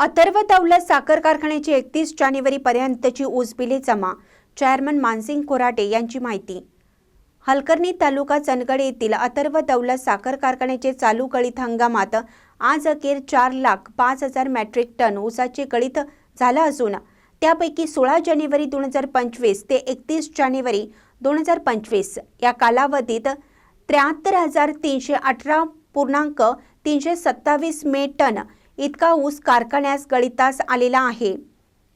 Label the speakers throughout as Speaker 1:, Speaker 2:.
Speaker 1: अथर्व दौलत साखर कारखान्याची एकतीस जानेवारीपर्यंतची ऊस बिले जमा. चेअरमन मानसिंग कोराटे यांची माहिती. हलकर्णी तालुका चंदगड येथील अथर्व दौलत साखर कारखान्याचे चालू गळीत हंगामात आज अखेर चार लाख पाच हजार मॅट्रिक टन ऊसाचे गळीत झालं असून त्यापैकी सोळा जानेवारी दोन हजार पंचवीस ते एकतीस जानेवारी दोन हजार पंचवीस या कालावधीत त्र्याहत्तर हजार तीनशे अठरा पूर्णांक तीनशे सत्तावीस मे टन इतका ऊस कारखान्यास गळीतास आलेला आहे.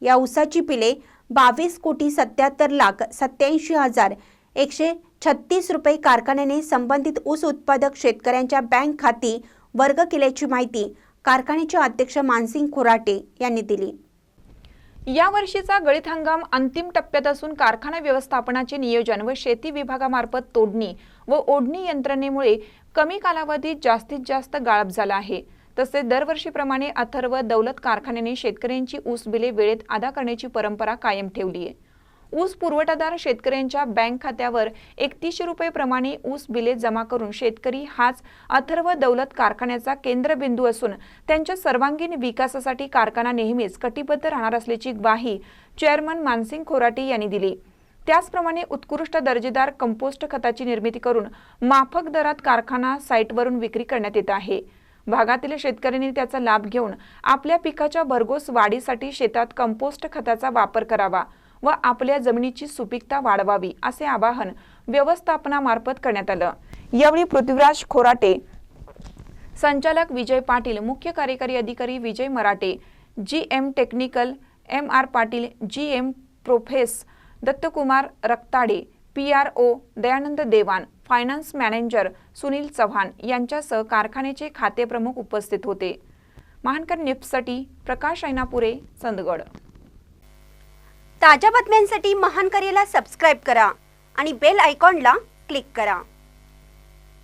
Speaker 1: या ऊसाची पिले बावीस कोटी सत्याहत्तर लाख सत्याऐंशी हजार एकशे छत्तीस रुपये कारखान्याने संबंधित ऊस उत्पादक शेतकऱ्यांच्या बँक खाती वर्ग केल्याची माहिती कारखान्याचे अध्यक्ष मानसिंग खोराटे यांनी दिली.
Speaker 2: या वर्षीचा गळीत हंगाम अंतिम टप्प्यात असून कारखाना व्यवस्थापनाचे नियोजन व शेती विभागामार्फत तोडणी व ओढणी यंत्रणेमुळे कमी कालावधीत जास्तीत जास्त गाळप झाला आहे. तसेच दरवर्षीप्रमाणे अथर्व दौलत कारखान्याने शेतकऱ्यांची ऊस बिले वेळेत अदा करण्याची परंपरा कायम ठेवली आहे. ऊस पुरवठादार शेतकऱ्यांच्या बँक खात्यावर एकतीसशे रुपये प्रमाणे ऊस बिले जमा करून शेतकरी हाच अथर्व दौलत कारखान्याचा केंद्रबिंदू असून त्यांच्या सर्वांगीण विकासासाठी कारखाना नेहमीच कटिबद्ध राहणार असल्याची ग्वाही चेअरमन मानसिंग खोराटे यांनी दिली. त्याचप्रमाणे उत्कृष्ट दर्जेदार कंपोस्ट खताची निर्मिती करून माफक दरात कारखाना साईटवरून विक्री करण्यात येत आहे. भागातील शेतकऱ्यांनी त्याचा लाभ घेऊन आपल्या पिकाच्या भरघोस वाढीसाठी शेतात कंपोस्ट खताचा वापर करावा व आपल्या जमिनीची सुपीकता वाढवावी असे आवाहन व्यवस्थापनामार्फत करण्यात आलं. यावेळी पृथ्वीराज खोराटे संचालक विजय पाटील मुख्य कार्यकारी अधिकारी Vijay Marathe G M technical M R Patil G M profess Dattakumar Raktade P R O Dayanand Devan finance manager Sunil Chavan यांच्यासह कारखान्याचे खातेप्रमुख उपस्थित होते. महानकर निफ्टसाठी प्रकाश ऐनापुरे चंदगड.
Speaker 1: ताज्या बातम्यांसाठी महानकरेला सबस्क्राईब करा आणि बेल आयकॉनला क्लिक करा.